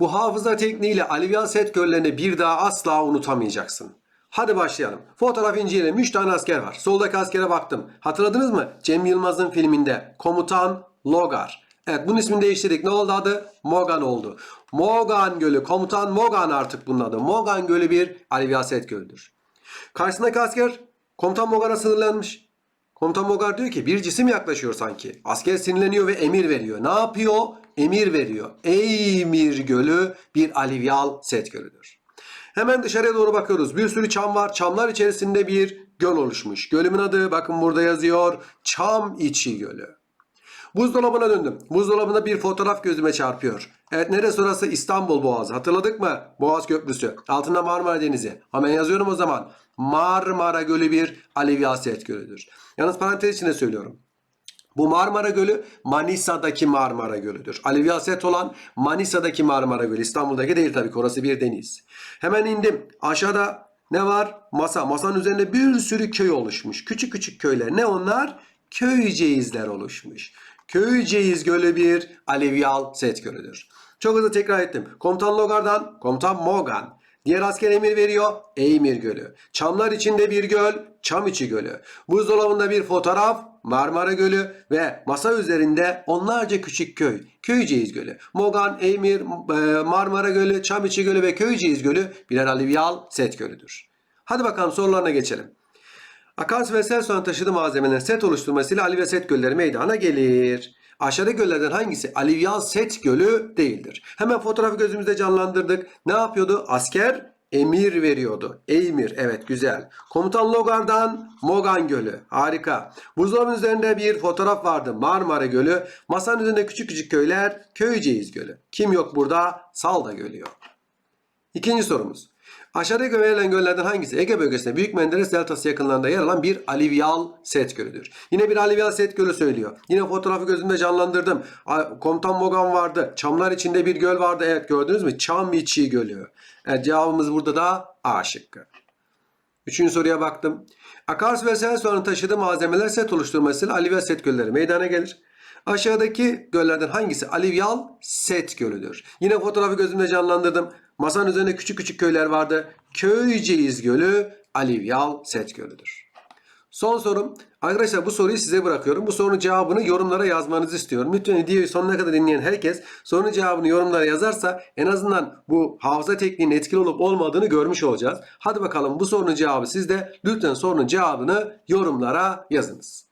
Bu hafıza tekniğiyle alüvyal set göllerini bir daha asla unutamayacaksın. Hadi başlayalım. Fotoğraf inceleyelim. 3 tane asker var. Soldaki askere baktım. Hatırladınız mı? Cem Yılmaz'ın filminde Komutan Logar. Evet bunun ismini değiştirdik. Ne oldu adı? Morgan oldu. Morgan Gölü. Komutan Morgan artık bunun adı. Morgan Gölü bir alüvyal set gölüdür. Karşısındaki asker Komutan Morgan'a sınırlanmış. Komutan Mogar diyor ki bir cisim yaklaşıyor sanki. Asker sinirleniyor ve emir veriyor. Ne yapıyor? Emir veriyor. Eymir Gölü bir alüvyal set gölüdür. Hemen dışarıya doğru bakıyoruz. Bir sürü çam var. Çamlar içerisinde bir göl oluşmuş. Gölümün adı bakın burada yazıyor. Çam içi Gölü. Buzdolabına döndüm. Buzdolabında bir fotoğraf gözüme çarpıyor. Evet neresi orası? İstanbul Boğazı. Hatırladık mı? Boğaz Köprüsü. Altında Marmara Denizi. Hemen yazıyorum o zaman. Marmara Gölü bir alüvyal set gölüdür. Yalnız parantez içinde söylüyorum. Bu Marmara Gölü Manisa'daki Marmara Gölü'dür. Set olan Manisa'daki Marmara Gölü. İstanbul'daki değil tabii ki orası bir deniz. Hemen indim. Aşağıda ne var? Masa. Masanın üzerinde bir sürü köy oluşmuş. Küçük küçük köyler. Ne onlar? Köyceğizler oluşmuş. Köyceğiz Gölü bir alüvyal set gölüdür. Çok hızlı tekrar ettim. Komutan Logar'dan Komutan Morgan. Diğer asker emir veriyor. Eymir Gölü. Çamlar içinde bir göl. Çam içi Gölü. Buzdolabında bir fotoğraf. Marmara Gölü ve masa üzerinde onlarca küçük köy. Köyceğiz Gölü. Mogan, Eymir, e, Marmara Gölü, Çam içi Gölü ve Köyceğiz Gölü birer alüvyal set gölüdür. Hadi bakalım sorularına geçelim. Akarsu ve sel sularının taşıdığı malzemelerin set oluşturmasıyla alüvyal set gölleri meydana gelir. Aşağıdaki göllerden hangisi alüvyal set gölü değildir? Hemen fotoğrafı gözümüzde canlandırdık. Ne yapıyordu? Asker emir veriyordu. Eymir evet güzel. Komutan Logar'dan Mogan Gölü. Harika. Buzdolabının üzerinde bir fotoğraf vardı. Marmara Gölü. Masanın üzerinde küçük küçük köyler. Köyceğiz Gölü. Kim yok burada? Salda Gölü yok. İkinci sorumuz. Aşağıdaki verilen göllerden hangisi Ege bölgesinde Büyük Menderes Deltası yakınlarında yer alan bir alüvyal set gölüdür? Yine bir alüvyal set gölü söylüyor. Yine fotoğrafı gözümde canlandırdım. Komutan Mogan vardı. Çamlar içinde bir göl vardı. Evet gördünüz mü? Çam içi gölü. Evet, cevabımız burada da A şıkkı. Üçüncü soruya baktım. Akarsu ve sel taşıdığı malzemeler set oluşturmasıyla alüvyal set gölleri meydana gelir. Aşağıdaki göllerden hangisi alüvyal set gölüdür? Yine fotoğrafı gözümde canlandırdım. Masanın üzerinde küçük küçük köyler vardı. Köyceğiz Gölü alüvyal set gölüdür. Son sorum. Arkadaşlar bu soruyu size bırakıyorum. Bu sorunun cevabını yorumlara yazmanızı istiyorum. Lütfen videoyu sonuna kadar dinleyen herkes sorunun cevabını yorumlara yazarsa en azından bu hafıza tekniğinin etkili olup olmadığını görmüş olacağız. Hadi bakalım bu sorunun cevabı sizde. Lütfen sorunun cevabını yorumlara yazınız.